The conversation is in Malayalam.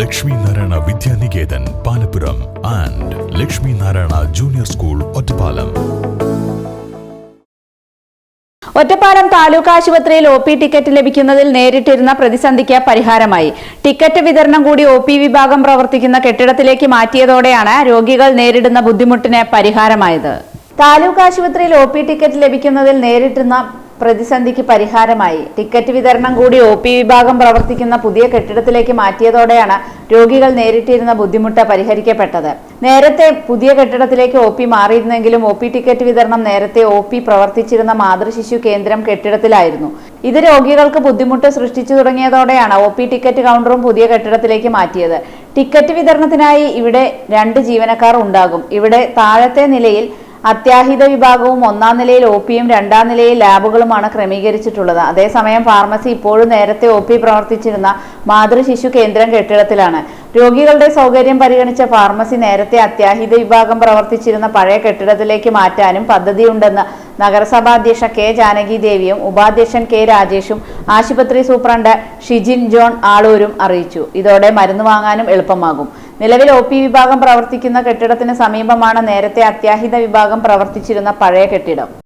Lakshmi Narayana Vidyaniketan Palappuram and Lakshmi Narayana junior school Ottapalam. Ottapalam taluk ആശുപത്രിയിൽ ഒ പി ടിക്കറ്റ് ലഭിക്കുന്നതിൽ നേരിട്ടിരുന്ന പ്രതിസന്ധിക്ക് പരിഹാരമായി. ടിക്കറ്റ് വിതരണം കൂടി ഒ പി വിഭാഗം പ്രവർത്തിക്കുന്ന കെട്ടിടത്തിലേക്ക് മാറ്റിയതോടെയാണ് രോഗികൾ നേരിടുന്ന ബുദ്ധിമുട്ടിന് പരിഹാരമായത്. താലൂക്ക് ആശുപത്രിയിൽ ഒ പി ടിക്കറ്റ് ലഭിക്കുന്നതിൽ നേരിട്ടുന്ന പ്രതിസന്ധിക്ക് പരിഹാരമായി. ടിക്കറ്റ് വിതരണം കൂടി ഒ പി വിഭാഗം പ്രവർത്തിക്കുന്ന പുതിയ കെട്ടിടത്തിലേക്ക് മാറ്റിയതോടെയാണ് രോഗികൾ നേരിട്ടിരുന്ന ബുദ്ധിമുട്ട് പരിഹരിക്കപ്പെട്ടത്. നേരത്തെ പുതിയ കെട്ടിടത്തിലേക്ക് ഒ പി മാറിയിരുന്നെങ്കിലും ഒ പി ടിക്കറ്റ് വിതരണം നേരത്തെ ഒ പി പ്രവർത്തിച്ചിരുന്ന മാതൃശിശു കേന്ദ്രം കെട്ടിടത്തിലായിരുന്നു. ഇത് രോഗികൾക്ക് ബുദ്ധിമുട്ട് സൃഷ്ടിച്ചു തുടങ്ങിയതോടെയാണ് ഒ പി ടിക്കറ്റ് കൗണ്ടറും പുതിയ കെട്ടിടത്തിലേക്ക് മാറ്റിയത്. ടിക്കറ്റ് വിതരണത്തിനായി ഇവിടെ രണ്ട് ജീവനക്കാർ ഉണ്ടാകും. ഇവിടെ താഴത്തെ നിലയിൽ അത്യാഹിത വിഭാഗവും ഒന്നാം നിലയിൽ ഒ പിയും രണ്ടാം നിലയിൽ ലാബുകളുമാണ് ക്രമീകരിച്ചിട്ടുള്ളത്. അതേസമയം ഫാർമസി ഇപ്പോഴും നേരത്തെ ഒ പി പ്രവർത്തിച്ചിരുന്ന മാതൃശിശു കേന്ദ്രം കെട്ടിടത്തിലാണ്. രോഗികളുടെ സൗകര്യം പരിഗണിച്ച ഫാർമസി നേരത്തെ അത്യാഹിത വിഭാഗം പ്രവർത്തിച്ചിരുന്ന പഴയ കെട്ടിടത്തിലേക്ക് മാറ്റാനും പദ്ധതിയുണ്ടെന്ന് നഗരസഭാ അധ്യക്ഷ കെ ജാനകി ദേവിയും ഉപാധ്യക്ഷൻ കെ രാജേഷും ആശുപത്രി സൂപ്രണ്ട് ഷിജിൻ ജോൺ ആളൂരും അറിയിച്ചു. ഇതോടെ മരുന്ന് വാങ്ങാനും എളുപ്പമാകും. നിലവിൽ ഒ പി വിഭാഗം പ്രവർത്തിക്കുന്ന കെട്ടിടത്തിന് സമീപമാണ് നേരത്തെ അത്യാഹിത വിഭാഗം പ്രവർത്തിച്ചിരുന്ന പഴയ കെട്ടിടം.